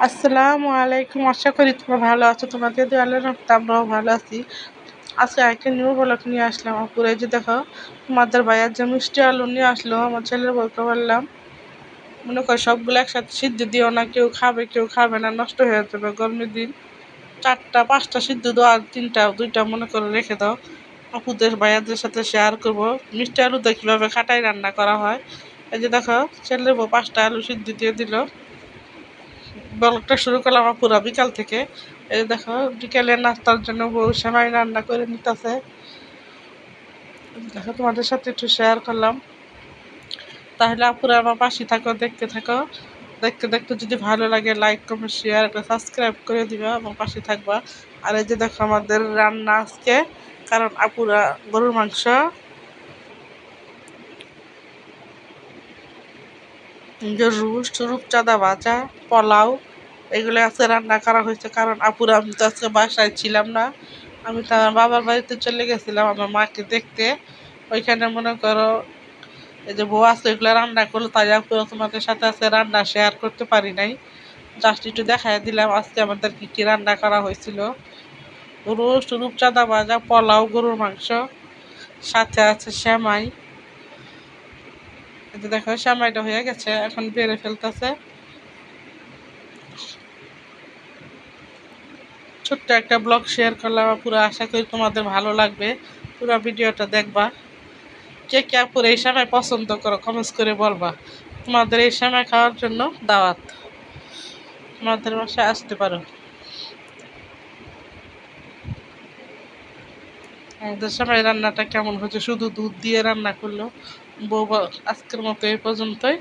আসসালামু আলাইকুম, আশা করি তোমরা ভালো আছো। তোমাদের দেওয়ালের আমরাও ভালো আছি। আজকে একটা নিউ ব্লগ নিয়ে আসলাম আপুর। যে দেখো, তোমাদের ভাইয়ার যে মিষ্টি আলু নিয়ে আসলো, আমার ছেলের বউকে পারলাম মনে কর সবগুলো একসাথে সিদ্ধ দিও না, কেউ খাবে কেউ খাবে না, নষ্ট হয়ে যাবে। গরমের দিন চারটা, পাঁচটা সিদ্ধ দাও আর তিনটা, দুইটা মনে করে রেখে দাও। আপুদের, ভাইয়াদের সাথে শেয়ার করব। মিষ্টি আলুতে কীভাবে খাটাই রান্না করা হয়। এই যে দেখো, ছেলের বউ পাঁচটা আলু সিদ্ধ দিয়ে দিল। ব্লগটা শুরু করলাম আমার পুরো বিকাল থেকে। এই দেখো, বিকালে নাস্তার জন্য বউ সেমাই রান্না করে নিতেছে। দেখো, তোমাদের সাথে একটু শেয়ার করলাম। তাহলে আপুরা আমার পাশে থাকো, দেখতে থাকো। দেখতে দেখতে যদি ভালো লাগে লাইক কমেন্ট শেয়ার একটা সাবস্ক্রাইব করে দিবা, আমার পাশে থাকবা। আর এই যে দেখো, আমাদের রান্না আজকে। কারণ আপুরা গরুর মাংস। রুস্ট রূপচাঁদা ভাজা, পোলাও। এগুলো আজকে রান্না করা হয়েছে, কারণ আপুরা, আমি তো আজকে বাসায় ছিলাম না। আমি তো আমার বাবার বাড়িতে চলে গেছিলাম আমার মাকে দেখতে। ওইখানে মনে করো, এই যে বউ আছে এগুলো রান্না করল, তাই আপুরা তোমাদের সাথে আজকে রান্না শেয়ার করতে পারি নাই। জাস্ট একটু দেখাই দিলাম আজকে আমাদের কী কী রান্না করা হয়েছিল। রোস্ট, রূপচাঁদা ভাজা, পোলাও, গরুর মাংস, সাথে আছে শ্যামাই দেখো শ্যামাইটা হয়ে গেছে, এখন বেড়ে ফেলতেছে। ছোট্ট একটা ব্লগ শেয়ার করলাম পুরো আশা করি তোমাদের ভালো লাগবে। পুরো ভিডিওটা দেখবা। কে কে পুরো এই সময় পছন্দ করো কমেন্টস করে বলবা। তোমাদের এই সময় খাওয়ার জন্য দাওয়াত। তোমাদের বাসায় আসতে পারো। আমাদের সময় রান্নাটা কেমন হচ্ছে শুধু দুধ দিয়ে রান্না করল। বউ আজকের মতো এই পর্যন্তই।